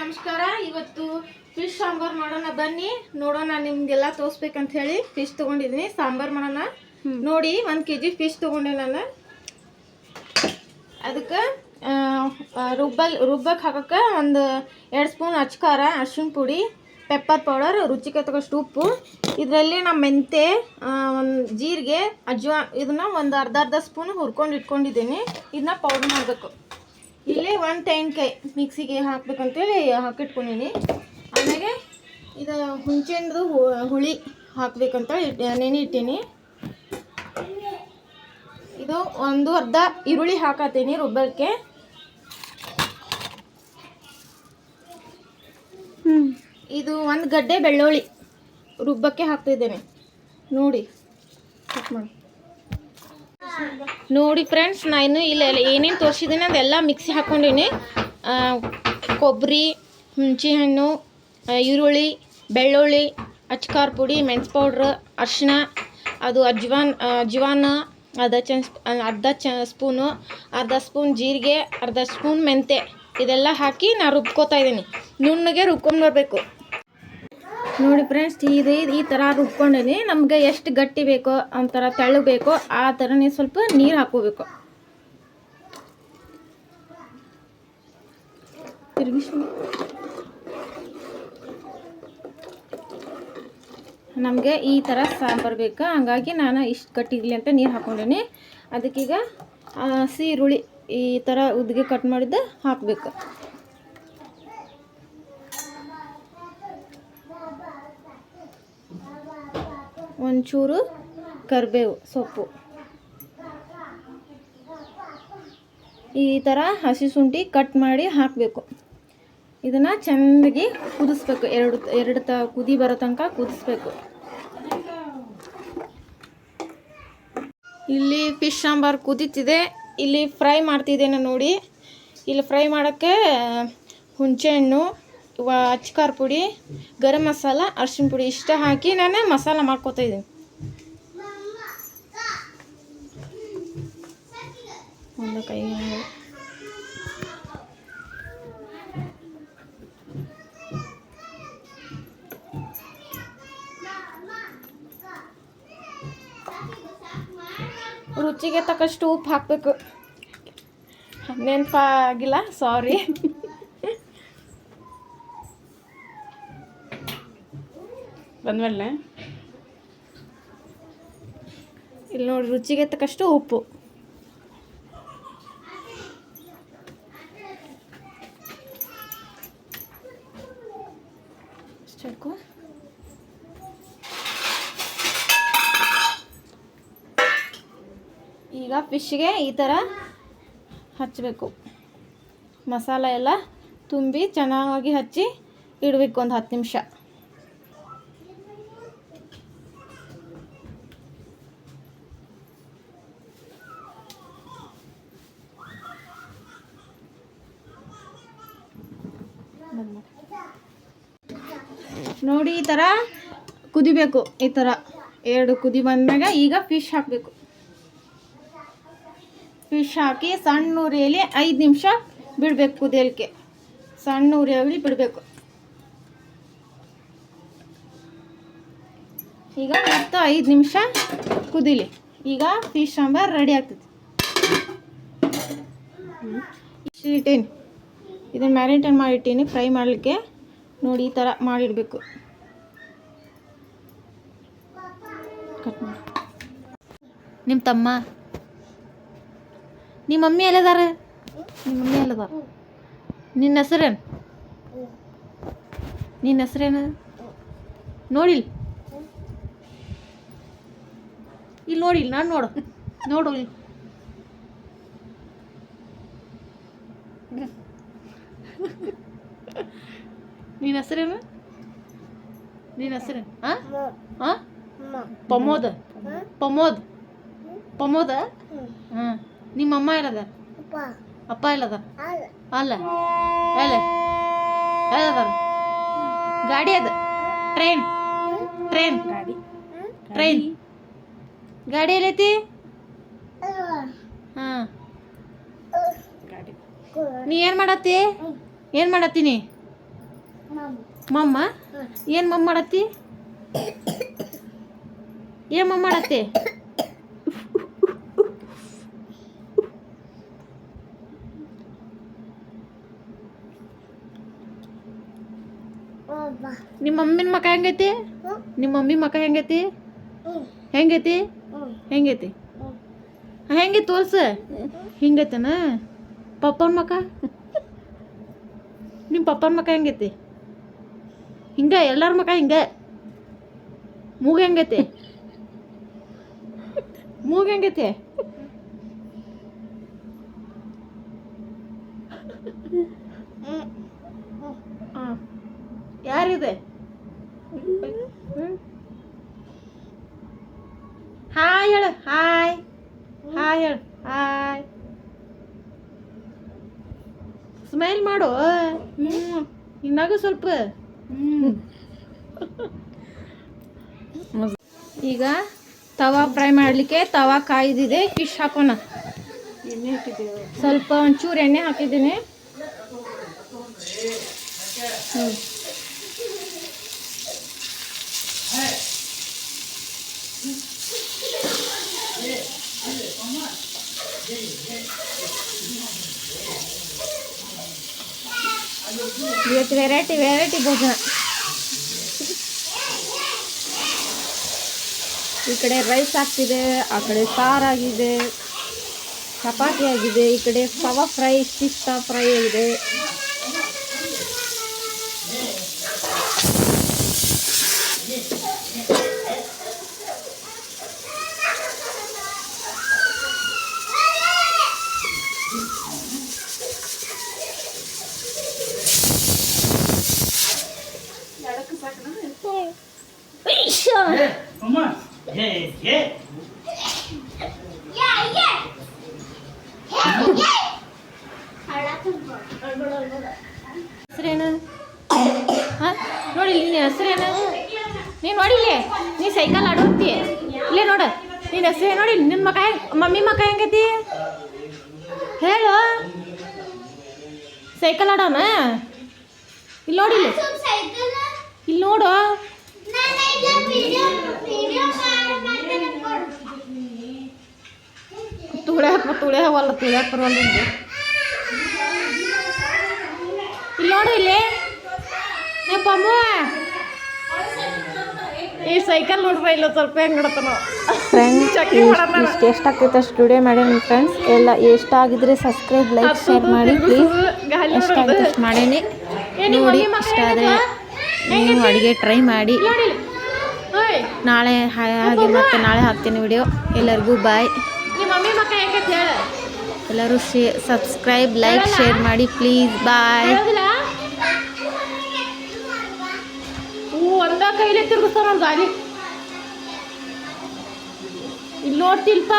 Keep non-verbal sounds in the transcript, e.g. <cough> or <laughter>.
ನಮಸ್ಕಾರ. ಇವತ್ತು ಫಿಶ್ ಸಾಂಬಾರ್ ಮಾಡೋಣ. ಬನ್ನಿ ನೋಡೋಣ ನಿಮ್ಗೆಲ್ಲ ತೋರಿಸ್ಬೇಕಂತ ಹೇಳಿ ಫಿಶ್ ತಗೊಂಡಿದ್ದೀನಿ. ಸಾಂಬಾರ್ ಮಾಡೋಣ. ನೋಡಿ ಒಂದು ಕೆ ಜಿ ಫಿಶ್ ತೊಗೊಂಡೆ ನಾನು. ಅದಕ್ಕೆ ರುಬ್ಬಲ್ ರುಬ್ಬಕ್ಕೆ ಹಾಕೋಕ್ಕೆ ಒಂದು ಎರಡು ಸ್ಪೂನ್ ಅಚ್ಕಾರ ಅರ್ಶಿಣ ಪುಡಿ ಪೆಪ್ಪರ್ ಪೌಡರ್ ರುಚಿಗೆ ತಗೋಷ್ಟು ಉಪ್ಪು. ಇದರಲ್ಲಿ ನಮ್ಮ ಮೆಂತೆ ಒಂದು ಜೀರಿಗೆ ಅಜ್ವಾ ಇದನ್ನ ಒಂದು ಅರ್ಧ ಅರ್ಧ ಸ್ಪೂನ್ ಹುರ್ಕೊಂಡು ಇಟ್ಕೊಂಡಿದ್ದೀನಿ. ಇದನ್ನ ಪೌಡ್ರ್ ಮಾಡಬೇಕು. ಇಲ್ಲಿ ಒಂದು ತೆಂಗಿನಕಾಯಿ ಮಿಕ್ಸಿಗೆ ಹಾಕ್ಬೇಕಂತೇಳಿ ಹಾಕಿಟ್ಕೊಂಡಿನಿ. ಆಮೇಲೆ ಇದು ಹುಂಚೆಂದು ಹುಳಿ ಹಾಕ್ಬೇಕಂತ ನೆನೆ ಇಟ್ಟೀನಿ ಇದು ಒಂದು ಅರ್ಧ ಈರುಳ್ಳಿ ಹಾಕತ್ತೀನಿ ರುಬ್ಬಕ್ಕೆ ಇದು ಒಂದು ಗಡ್ಡೆ ಬೆಳ್ಳುಳ್ಳಿ ರುಬ್ಬಕ್ಕೆ ಹಾಕ್ತಿದ್ದೇನೆ. ನೋಡಿ ಚೆಕ್ ಮಾಡಿ. ನೋಡಿ ಫ್ರೆಂಡ್ಸ್, ನಾನು ಇಲ್ಲ ಏನೇನು ತೋರಿಸಿದ್ದೀನಿ ಅದೆಲ್ಲ ಮಿಕ್ಸಿ ಹಾಕ್ಕೊಂಡಿನಿ ಕೊಬ್ಬರಿ ಹುಣಸೆಹಣ್ಣು ಈರುಳ್ಳಿ, ಬೆಳ್ಳುಳ್ಳಿ ಅಚ್ಕಾರ ಪುಡಿ, ಮೆಣಸು ಪೌಡ್ರ್, ಅರಿಶಿಣ, ಅದು ಅಜ್ವಾನ್ ಅಜ್ವಾನ, ಅರ್ಧ ಚ ಅರ್ಧ ಚ, ಸ್ಪೂನು, ಅರ್ಧ ಸ್ಪೂನ್ ಜೀರಿಗೆ, ಅರ್ಧ ಸ್ಪೂನ್ ಮೆಂತೆ ಇದೆಲ್ಲ ಹಾಕಿ ನಾನು ರುಬ್ಕೋತಾ ಇದ್ದೀನಿ. ನುಣ್ಣಗೆ ರುಬ್ಕೊಂಡು ಬರಬೇಕು ನೋಡಿ ಫ್ರೆಂಡ್ಸ್ ಇದು ಈ ಥರ ರುಬ್ಕೊಂಡೇನಿ ನಮಗೆ ಎಷ್ಟು ಗಟ್ಟಿ ಬೇಕೋ ಒಂಥರ ತೆಳ್ಳಗೆ ಬೇಕೋ ಆ ಥರನೇ ಸ್ವಲ್ಪ ನೀರು ಹಾಕೋಬೇಕು ನಮಗೆ ಈ ಥರ ಸಾಂಬಾರು ಬೇಕು? ಹಂಗಾಗಿ ನಾನು ಇಷ್ಟು ಗಟ್ಟಿಗ್ಲಿ ಅಂತ ನೀರು ಹಾಕೊಂಡಿನಿ ಅದಕ್ಕೀಗ ಈರುಳ್ಳಿ ಈ ಥರ ಉದ್ದಿಗೆ ಕಟ್ ಮಾಡಿದ್ದು ಹಾಕಬೇಕು. ಒಂಚೂರು ಕರಿಬೇವು ಸೊಪ್ಪು. ಈ ಥರ ಹಸಿ ಶುಂಠಿ ಕಟ್ ಮಾಡಿ ಹಾಕಬೇಕು. ಇದನ್ನು ಚೆನ್ನಾಗಿ ಕುದಿಸ್ಬೇಕು. ಎರಡು ಎರಡು ತ ಕುದಿ ಬರೋ ತನಕ ಕುದಿಸ್ಬೇಕು. ಇಲ್ಲಿ ಫಿಶ್ ಸಾಂಬಾರು ಕುದೀತಿದೆ. ಇಲ್ಲಿ ಫ್ರೈ ಮಾಡ್ತಿದ್ದೇನೆ ನೋಡಿ. ಇಲ್ಲಿ ಫ್ರೈ ಮಾಡೋಕ್ಕೆ ಹುಣಸೆಹಣ್ಣು ವ ಖಾರ ಪುಡಿ, ಗರಂ ಮಸಾಲ, ಅರ್ಶಿಣ ಪುಡಿ ಇಷ್ಟ ಹಾಕಿ ನಾನು ಮಸಾಲ ಮಾಡ್ಕೋತಾ ಇದ್ದೀನಿ ಒಂದು ಕೈ ರುಚಿಗೆ ತಕ್ಕಷ್ಟು ಉಪ್ಪು ಹಾಕಬೇಕು. ನೆನಪಾಗಿಲ್ಲ ಸಾರಿ ಬಂದ್ವಲ್ಲ ಇಲ್ಲಿ ನೋಡಿ ರುಚಿಗೆ ತಕ್ಕಷ್ಟು ಉಪ್ಪು. ಈಗ ಫಿಶ್ಗೆ ಈ ಥರ ಹಚ್ಚಬೇಕು ಮಸಾಲ ಎಲ್ಲ ತುಂಬಿ ಚೆನ್ನಾಗಿ ಹಚ್ಚಿ ಇಡಬೇಕು ಒಂದು ಹತ್ತು ನಿಮಿಷ. ನೋಡಿ ಈ ಥರ ಕುದಿಬೇಕು, ಈ ಥರ ಎರಡು ಕುದಿ ಬಂದಾಗ ಈಗ ಫಿಶ್ ಹಾಕಬೇಕು. ಫಿಶ್ ಹಾಕಿ ಸಣ್ಣ ಉರಿಯಲ್ಲಿ ಐದು ನಿಮಿಷ ಬಿಡಬೇಕು ಕುದಿಯಲಿಕ್ಕೆ. ಸಣ್ಣ ಉರಿಯಲ್ಲಿ ಬಿಡಬೇಕು. ಈಗ ಮತ್ತು ಐದು ನಿಮಿಷ ಕುದಿಲಿ. ಈಗ ಫಿಶ್ ಸಾಂಬಾರು ರೆಡಿ ಆಗ್ತದೆ. ಇಟ್ಟೀನಿ ಇದನ್ನು ಮ್ಯಾರಿನೇಟ್ ಮಾಡಿಟ್ಟೀನಿ ಫ್ರೈ ಮಾಡಲಿಕ್ಕೆ ನೋಡಿ ಈ ಥರ ಮಾಡಿಡಬೇಕು. ಕಟ್ ಮಾಡಿ. ನಿಮ್ಮ ತಮ್ಮ? ನಿಮ್ಮ ಮಮ್ಮಿ ಎಲ್ಲದಾರ? ನಿಮ್ಮ ಮಮ್ಮಿ ಎಲ್ಲದಾರ? ನಿನ್ನ ಹೆಸರೇನು? ನಿನ್ನ ಹೆಸರೇನು? ನೋಡಿಲ್? ಇಲ್ಲಿ ನೋಡಿಲ್ಲ ನಾನು ನೋಡು. ನೋಡು ಇಲ್ಲಿ. <laughs> ನಿನ್ನ ಹೆಸರೇನು? ನಿನ್ನ ಹೆಸರೇನು? ಹಾಂ ಹಾಂ? ಪಮೋದ ಪ್ರಮೋದ್? ಪಮೋದ ಹಾಂ ನಿಮ್ಮ ಅಮ್ಮ ಇಲ್ಲದ ಅಪ್ಪ ಇಲ್ಲದ ಅಲ್ಲ. ಅಲ್ಲ. ಎಲ್ಲದಾರ ಗಾಡಿ ಅದ. ಟ್ರೈನ್. ಟ್ರೈನ್. ಗಾಡಿ. ಟ್ರೈನ್. ಗಾಡಿ ಎಲ್ಲೈತಿ? ಹಾಂ. ಗಾಡಿ. ನೀ ಏನು ಮಾಡತ್ತಿ? ಏನು ಮಾಡತ್ತೀನಿ? ಮಮ್ಮ? ಏನು ಮಮ್ಮ ಮಾಡತ್ತಿ? ಏನು ಮಮ್ಮ ಮಾಡತ್ತಿ? ನಿಮ್ಮ ಮಮ್ಮಿನ ಮಕ ಹೆಂಗೈತಿ? ನಿಮ್ಮ ಮಮ್ಮಿ ಮಕ ಹೆಂಗೈತಿ? ಹೆಂಗೈತಿ? ಹೆಂಗೈತಿ? ಹೆಂಗೆ ತೋರ್ಸ? ಹಿಂಗೈತನ? ಪಪ್ಪನ ಮಕ? ನಿಮ್ಮ ಪಪ್ಪನ ಮಕ ಹೆಂಗೈತಿ? ಹಿಂಗೆ, ಎಲ್ಲರ ಮಕ ಹಿಂಗೆ? ಮೂಗ ಹೆಂಗೈತಿ? ಮೂಗ ಹೆಂಗೈತಿ? ಯಾರಿದೆ? ಹಾಯ್ ಹೇಳು. ಹಾಯ್. ಹಾಯ್ ಹೇಳು. ಹಾಯ್. ಸ್ಮೈಲ್ ಮಾಡು. ಹ್ಞೂ ಇನ್ನಾಗ ಸ್ವಲ್ಪ. ಹ್ಞೂ ಈಗ ತವಾ ಫ್ರೈ ಮಾಡಲಿಕ್ಕೆ ತವಾ ಕಾಯ್ದಿದೆ ಫಿಶ್ ಹಾಕೋಣ. ಎಣ್ಣೆ ಹಾಕಿದ್ದೇವೆ ಸ್ವಲ್ಪ ಒಂಚೂರು ಎಣ್ಣೆ ಹಾಕಿದ್ದೀನಿ. ಹ್ಮ್. ಇವತ್ತು ವೆರೈಟಿ ವೆರೈಟಿ ಭೋಜನ. ಈ ಕಡೆ ರೈಸ್ ಆಗ್ತಿದೆ, ಆ ಕಡೆ ಸಾರಾಗಿದೆ ಚಪಾತಿ ಆಗಿದೆ, ಈ ಕಡೆ ಪವ ಫ್ರೈ, ಪಿಸ್ತಾ ಫ್ರೈ ಆಗಿದೆ. ಹೆಸ್ರೇನು? ಹಾಂ? ನೋಡಿ ನಿನ್ನ ಹೆಸ್ರೇನು? ನೀನು ನೋಡಿಲ್ಲೇ ನೀ ಸೈಕಲ್ ಆಡೋತಿ ಇಲ್ಲೇ ನೋಡು. ನಿನ್ನ ಹೆಸ್ರು ನೋಡಿ. ನಿನ್ನ ಮಕ ಹೆಂಗೆ ಮಮ್ಮಿ ಮಕ ಹೆಂಗೈತಿ? ಹೇಳು. ಸೈಕಲ್ ಆಡೋಣ? ಇಲ್ಲಿ ನೋಡಿ ಇಲ್ಲಿ. ಇಲ್ಲಿ ನೋಡು. ತುಳ್ಯಾಕ ತುಳ್ಯಾವಲ್ಲ ಹೋಗಲ್ಲ ಬರವಲ್ಲ ನಿಂಗೆ ಇಲ್ಲಿ ನೋಡಿ ಇಲ್ಲಿ. ಪಮ್ಮು. ಈ ಸೈಕಲ್ ನೋಡ್ರಿ ಇಲ್ಲ ಸ್ವಲ್ಪ ಹೆಂಗ್ ನಡತನ ಫ್ರೆಂಡ್ಸ್. ಇಷ್ಟು ಎಷ್ಟು ಆಗ್ತೈತೆ ಅಷ್ಟು ಸ್ಟುಡಿಯೋ ಮಾಡೇನಿ ಫ್ರೆಂಡ್ಸ್ ಎಲ್ಲ ಎಷ್ಟು ಆಗಿದ್ರೆ ಸಬ್ಸ್ಕ್ರೈಬ್ ಲೈಕ್ ಶೇರ್ ಮಾಡಿ ಪ್ಲೀಸ್ ಅಷ್ಟು ಮಾಡೀನಿ. ನೋಡಿ ಇಷ್ಟ ಆದರೆ ನೀವು ಅಡುಗೆ ಟ್ರೈ ಮಾಡಿ. ನಾಳೆ ಹಾಗೆ ಮತ್ತೆ ನಾಳೆ ಹಾಕ್ತೀನಿ ವಿಡಿಯೋ ಎಲ್ಲರಿಗೂ ಬಾಯ್ ಮಮ್ಮಿ ಮಕ್ಕ ಹೆಂಗೆ ಹೇಳ. ಎಲ್ಲರೂ ಶೇ ಸಬ್ಸ್ಕ್ರೈಬ್ ಲೈಕ್ ಶೇರ್ ಮಾಡಿ ಪ್ಲೀಸ್ ಬಾಯ್ ಹ್ಞೂ ಒಂದ ಕೈಲೇ ತಿರುಗಿಸ್ತಾರ ಒಂದು ಗಾಡಿ ಇಲ್ಲಿ ನೋಡ್ತಿಲ್ಪ